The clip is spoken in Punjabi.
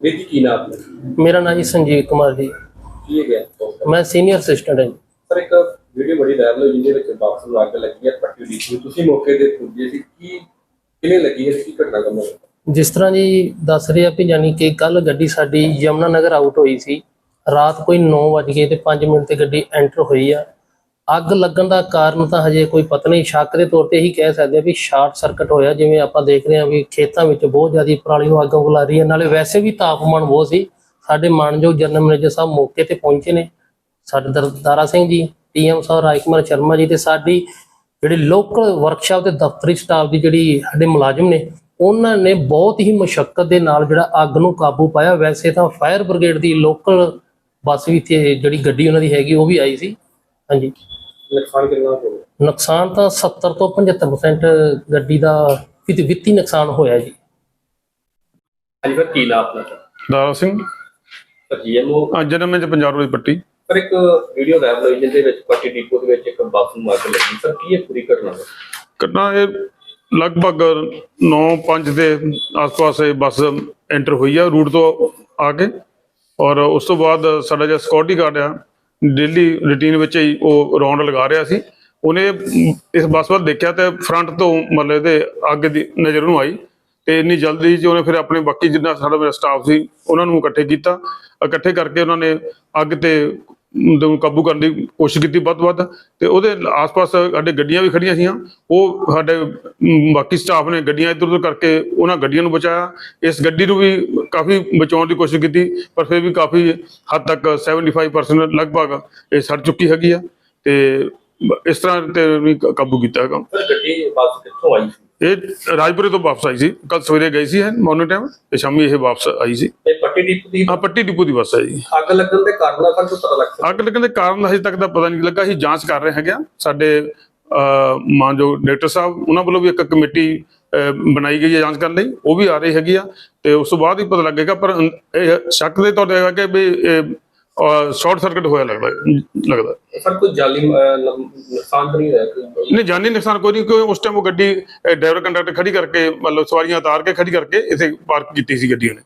ਜੀ ਕੀ ਨਾਮ ਹੈ? ਮੇਰਾ ਨਾਮ ਜੀ ਸੰਜੀਵ ਕੁਮਾਰ ਜੀ। ਕੀ ਗਿਆ? ਮੈਂ ਸੀਨੀਅਰ ਅਸਿਸਟੈਂਟ ਹਾਂ ਜੀ। ਸਰ ਇੱਕ ਵੀਡੀਓ ਬੜੀ ਵਾਇਰਲ ਹੋਈ ਜਿਹਦੇ ਵਿੱਚ ਬਾਕਸ ਨੂੰ ਅੱਗ ਲੱਗੀ ਹੈ ਪੱਟੀ ਦੀ ਤੁਸੀਂ ਮੌਕੇ ਤੇ ਪੁੱਜੇ ਸੀ। ਕੀ ਕਿਵੇਂ ਲੱਗੀ ਹੈ ਕੀ ਘਟਨਾ ਕੰਮ ਜਿਸ ਤਰ੍ਹਾਂ ਜੀ ਦੱਸ ਰਹੇ ਆ ਵੀ ਯਾਨੀ ਕਿ ਕੱਲ ਗੱਡੀ ਸਾਡੀ ਯਮਨਾ ਨਗਰ ਆਊਟ ਹੋਈ ਸੀ। ਰਾਤ ਕੋਈ 9 ਵਜੇ ਤੇ 5 ਮਿੰਟ ਤੇ ਗੱਡੀ ਐਂਟਰ ਹੋਈ ਆ। ਅੱਗ ਲੱਗਣ ਦਾ ਕਾਰਨ ਤਾਂ ਹਜੇ ਕੋਈ ਪਤਾ ਨਹੀਂ। ਸ਼ੱਕ ਦੇ ਤੌਰ ਤੇ ਹੀ ਕਹਿ ਸਕਦੇ ਆ ਵੀ ਸ਼ਾਰਟ ਸਰਕਟ ਹੋਇਆ, ਜਿਵੇਂ ਆਪਾਂ ਦੇਖ ਰਹੇ ਆ ਵੀ ਖੇਤਾਂ ਵਿੱਚ ਬਹੁਤ ਜ਼ਿਆਦਾ ਪਰਾਲੀ ਨੂੰ ਅੱਗ ਉਗਲਾ ਰਹੀ ਹੈ ਨਾਲੇ ਵੈਸੇ ਵੀ ਤਾਪਮਾਨ ਬਹੁਤ ਸੀ। ਸਾਡੇ ਮਾਨਯੋਗ ਜਨਰਲ ਮੈਨੇਜਰ ਸਾਹਿਬ ਮੌਕੇ ਤੇ ਪਹੁੰਚੇ ਨੇ। ਸਾਡੇ ਦਰਦਾਰਾ ਸਿੰਘ ਜੀ, ਪੀਐਮ ਸਾਹਿਬ, ਰਾਜਕੁਮਾਰ ਸ਼ਰਮਾ ਜੀ ਤੇ ਸਾਡੀ ਜਿਹੜੀ ਲੋਕਲ ਵਰਕਸ਼ਾਪ ਤੇ ਦਫ਼ਤਰੀ ਸਟਾਫ ਦੀ ਜਿਹੜੀ ਸਾਡੇ ਮੁਲਾਜ਼ਮ ਨੇ, ਉਹਨਾਂ ਨੇ ਬਹੁਤ ਹੀ ਮੁਸ਼ਕਲ ਦੇ ਨਾਲ ਜਿਹੜਾ ਅੱਗ ਨੂੰ ਕਾਬੂ ਪਾਇਆ। ਵੈਸੇ ਤਾਂ ਫਾਇਰ ਬ੍ਰਿਗੇਡ ਦੀ ਲੋਕਲ ਬੱਸ ਵੀ ਤੇ ਜਿਹੜੀ ਗੱਡੀ ਉਹਨਾਂ ਦੀ ਹੈਗੀ, ਉਹ ਵੀ ਆਈ ਸੀ। ਹਾਂਜੀ। ਨੁਕਸਾਨ ਕਿੰਨਾ ਹੋ ਗਿਆ? ਨੁਕਸਾਨ ਤਾਂ 70 ਤੋਂ 75% ਗੱਡੀ ਦਾ ਵਿੱਤੀ ਵਿੱਤੀ ਨੁਕਸਾਨ ਹੋਇਆ ਜੀ। ਹਾਂਜੀ ਸਰ ਕੀ ਨਾਮ ਆਪਣਾ ਦਾਰਾ ਸਿੰਘ। ਸਰ ਜੀਐਮਓ ਅੱਜ ਜਨਮ ਵਿੱਚ ਪੰਜਾਬ ਰੋਡ ਦੀ ਪੱਟੀ। ਸਰ ਇੱਕ ਵੀਡੀਓ ਵਾਇਰਲ ਹੋਈ ਜਿਹਦੇ ਵਿੱਚ ਪੱਟੀ ਡਿਪੋ ਦੇ ਵਿੱਚ ਇੱਕ ਬੱਸ ਨੂੰ ਅੱਗ ਲੱਗੀ। ਸਰ ਕੀ ਇਹ ਪੂਰੀ ਘਟਨਾ ਹੈ? ਘਟਨਾ ਇਹ ਲਗਭਗ 9:05 ਦੇ ਆਸ-ਪਾਸ ਇਹ ਬੱਸ ਐਂਟਰ ਹੋਈ ਆ ਰੂਟ ਤੋਂ ਆ ਕੇ। ਔਰ ਉਸ ਤੋਂ ਬਾਅਦ ਸਾਡਾ ਜਿਹੜਾ ਸਿਕਿਉਰਿਟੀ ਗਾਰਡ ਆ ਡੇਲੀ ਰੁਟੀਨ ਵਿੱਚ ਹੀ ਉਹ ਰੌਂਡ ਲਗਾ ਰਿਹਾ ਸੀ। ਉਹਨੇ ਇਸ ਬੱਸ ਵੱਲ ਦੇਖਿਆ ਤੇ ਫਰੰਟ ਤੋਂ ਮਤਲਬ ਇਹਦੇ ਅੱਗ ਦੀ ਨਜ਼ਰ ਨੂੰ ਆਈ ਤੇ ਇੰਨੀ ਜਲਦੀ ਚ ਉਹਨੇ ਫਿਰ ਆਪਣੇ ਬਾਕੀ ਜਿੰਨਾ ਸਾਡਾ ਮੇਰਾ ਸਟਾਫ ਸੀ, ਉਹਨਾਂ ਨੂੰ ਇਕੱਠੇ ਕੀਤਾ। ਇਕੱਠੇ ਕਰਕੇ ਉਹਨਾਂ ਨੇ ਅੱਗ ਤੇ ਨੂੰ ਕਾਬੂ ਕਰਨ ਦੀ ਕੋਸ਼ਿਸ਼ ਕੀਤੀ ਵੱਧ ਤੋਂ ਵੱਧ ਤੇ ਉਹਦੇ ਆਸ-ਪਾਸ ਸਾਡੇ ਗੱਡੀਆਂ ਵੀ ਖੜੀਆਂ ਸੀਆਂ। ਉਹ ਸਾਡੇ ਬਾਕੀ ਸਟਾਫ ਨੇ ਗੱਡੀਆਂ ਇੱਧਰ ਉੱਧਰ ਕਰਕੇ ਉਹਨਾਂ ਗੱਡੀਆਂ ਨੂੰ ਬਚਾਇਆ। ਇਸ ਗੱਡੀ ਨੂੰ ਵੀ ਕਾਫੀ ਬਚਾਉਣ ਦੀ ਕੋਸ਼ਿਸ਼ ਕੀਤੀ ਪਰ ਫਿਰ ਵੀ ਕਾਫੀ ਹੱਦ ਤੱਕ 75% ਲਗਭਗ ਇਹ ਸੜ ਚੁੱਕੀ ਹੈਗੀ ਆ ਤੇ ਇਸ ਤਰ੍ਹਾਂ ਤੇ ਵੀ ਕਾਬੂ ਕੀਤਾ ਹੈਗਾ। ਗੱਡੀ ਬੱਸ ਕਿੱਥੋਂ ਆਈ ਸੀ? ਇਹ ਰਾਜਪੁਰੇ ਤੋਂ ਵਾਪਸ ਆਈ ਸੀ। ਕੱਲ ਸਵੇਰੇ ਗਈ ਸੀ ਮਾਰਨਿੰਗ ਟਾਈਮ ਤੇ ਸ਼ਾਮੀ ਇਹ ਵਾਪਸ ਆਈ ਸੀ। ਤੇ ਪੱਟੀ ਡਿਪੋ ਦੀ ਆ ਪੱਟੀ ਡਿਪੂ ਦੀ ਬੱਸ ਹੈ ਜੀ। ਅੱਗ ਲੱਗਣ ਦੇ ਕਾਰਨਾਂ ਦਾ ਪਤਾ ਲੱਗ ਅੱਗ ਲੱਗਣ ਦੇ ਕਾਰਨ ਹਜੇ ਤੱਕ ਦਾ ਪਤਾ ਨਹੀਂ ਲੱਗਾ। ਅਸੀਂ ਜਾਂਚ ਕਰ ਰਹੇ ਹੈਗੇ ਸਾਡੇ ਮਾਨਯੋਗ ਡਾਇਰੈਕਟਰ ਸਾਹਿਬ ਉਹਨਾਂ ਵੱਲੋਂ ਵੀ ਇੱਕ ਕਮੇਟੀ ਬਣਾਈ ਗਈ ਹੈ ਜਾਂਚ ਕਰਨ ਲਈ ਉਹ ਵੀ ਆ ਰਹੀ ਹੈਗੀ ਆ ਤੇ ਉਸ ਤੋਂ ਬਾਅਦ ਹੀ ਪਤਾ ਲੱਗੇਗਾ ਪਰ ਇਹ ਸ਼ੱਕ ਦੇ ਤੌਰ ਤੇ ਹੈਗਾ ਕਿ ਵੀ ਸ਼ਾਰਟ ਸਰਕਟ ਹੋਇਆ ਲੱਗਦਾ ਲੱਗਦਾ। ਸਰ ਕੋਈ ਜਾਲੀ ਨ- ਨੁਕਸਾਨ ਤਾਂ ਨਹੀਂ ਹੋਇਆ ਨਹੀਂ ਜਾਨੀ ਨੁਕਸਾਨ ਕੋਈ ਨਹੀਂ ਕਿਉਂਕਿ ਉਸ ਟਾਈਮ ਉਹ ਗੱਡੀ ਡਰਾਈਵਰ ਕੰਡਕਟਰ ਖੜੀ ਕਰਕੇ ਮਤਲਬ ਸਵਾਰੀਆਂ ਉਤਾਰ ਕੇ ਖੜੀ ਕਰਕੇ ਇੱਥੇ ਪਾਰਕ ਕੀਤੀ ਸੀ ਗੱਡੀ ਉਹਨੇ